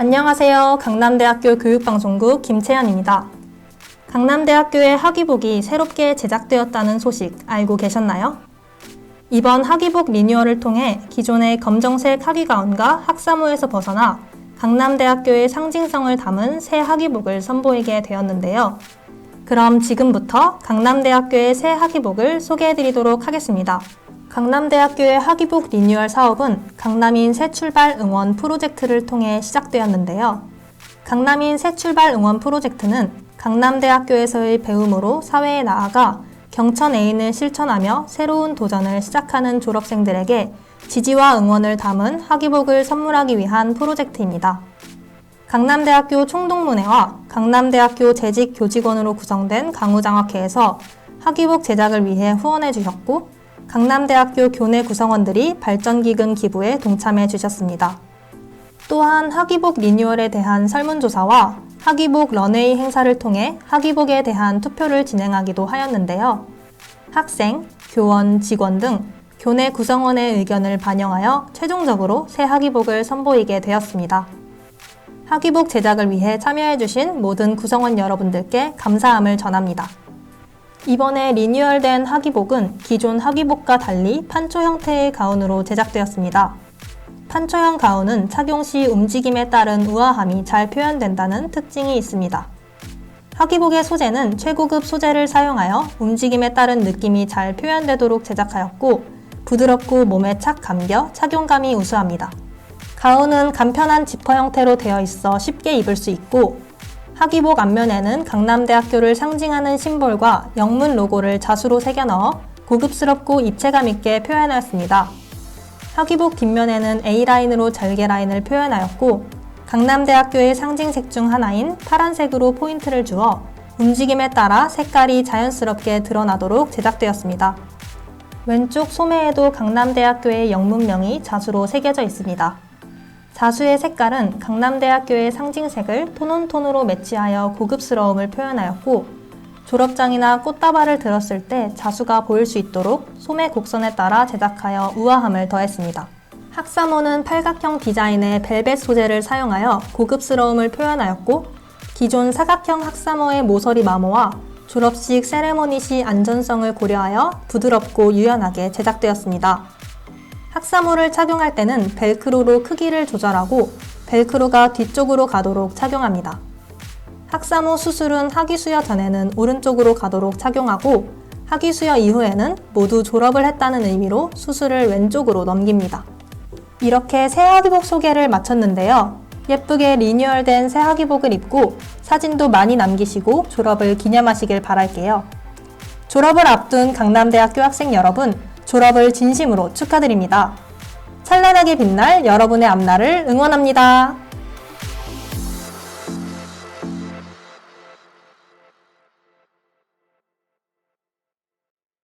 안녕하세요. 강남대학교 교육방송국 김채연입니다. 강남대학교의 학위복이 새롭게 제작되었다는 소식 알고 계셨나요? 이번 학위복 리뉴얼을 통해 기존의 검정색 학위 가운과 학사모에서 벗어나 강남대학교의 상징성을 담은 새 학위복을 선보이게 되었는데요. 그럼 지금부터 강남대학교의 새 학위복을 소개해드리도록 하겠습니다. 강남대학교의 학위복 리뉴얼 사업은 강남인 새 출발 응원 프로젝트를 통해 시작되었는데요. 강남인 새 출발 응원 프로젝트는 강남대학교에서의 배움으로 사회에 나아가 경천 애인을 실천하며 새로운 도전을 시작하는 졸업생들에게 지지와 응원을 담은 학위복을 선물하기 위한 프로젝트입니다. 강남대학교 총동문회와 강남대학교 재직 교직원으로 구성된 강우장학회에서 학위복 제작을 위해 후원해 주셨고 강남대학교 교내 구성원들이 발전기금 기부에 동참해 주셨습니다. 또한 학위복 리뉴얼에 대한 설문조사와 학위복 런웨이 행사를 통해 학위복에 대한 투표를 진행하기도 하였는데요. 학생, 교원, 직원 등 교내 구성원의 의견을 반영하여 최종적으로 새 학위복을 선보이게 되었습니다. 학위복 제작을 위해 참여해주신 모든 구성원 여러분들께 감사함을 전합니다. 이번에 리뉴얼된 학위복은 기존 학위복과 달리 판초 형태의 가운으로 제작되었습니다. 판초형 가운은 착용 시 움직임에 따른 우아함이 잘 표현된다는 특징이 있습니다. 학위복의 소재는 최고급 소재를 사용하여 움직임에 따른 느낌이 잘 표현되도록 제작하였고 부드럽고 몸에 착 감겨 착용감이 우수합니다. 가운은 간편한 지퍼 형태로 되어 있어 쉽게 입을 수 있고 학위복 앞면에는 강남대학교를 상징하는 심볼과 영문 로고를 자수로 새겨 넣어 고급스럽고 입체감 있게 표현하였습니다. 학위복 뒷면에는 A라인으로 절개 라인을 표현하였고 강남대학교의 상징색 중 하나인 파란색으로 포인트를 주어 움직임에 따라 색깔이 자연스럽게 드러나도록 제작되었습니다. 왼쪽 소매에도 강남대학교의 영문명이 자수로 새겨져 있습니다. 자수의 색깔은 강남대학교의 상징색을 톤온톤으로 매치하여 고급스러움을 표현하였고 졸업장이나 꽃다발을 들었을 때 자수가 보일 수 있도록 소매 곡선에 따라 제작하여 우아함을 더했습니다. 학사모는 팔각형 디자인의 벨벳 소재를 사용하여 고급스러움을 표현하였고 기존 사각형 학사모의 모서리 마모와 졸업식 세레모니 시 안전성을 고려하여 부드럽고 유연하게 제작되었습니다. 학사모를 착용할 때는 벨크로로 크기를 조절하고 벨크로가 뒤쪽으로 가도록 착용합니다. 학사모 수술은 학위수여 전에는 오른쪽으로 가도록 착용하고 학위수여 이후에는 모두 졸업을 했다는 의미로 수술을 왼쪽으로 넘깁니다. 이렇게 새 학위복 소개를 마쳤는데요. 예쁘게 리뉴얼된 새 학위복을 입고 사진도 많이 남기시고 졸업을 기념하시길 바랄게요. 졸업을 앞둔 강남대학교 학생 여러분, 졸업을 진심으로 축하드립니다. 찬란하게 빛날 여러분의 앞날을 응원합니다.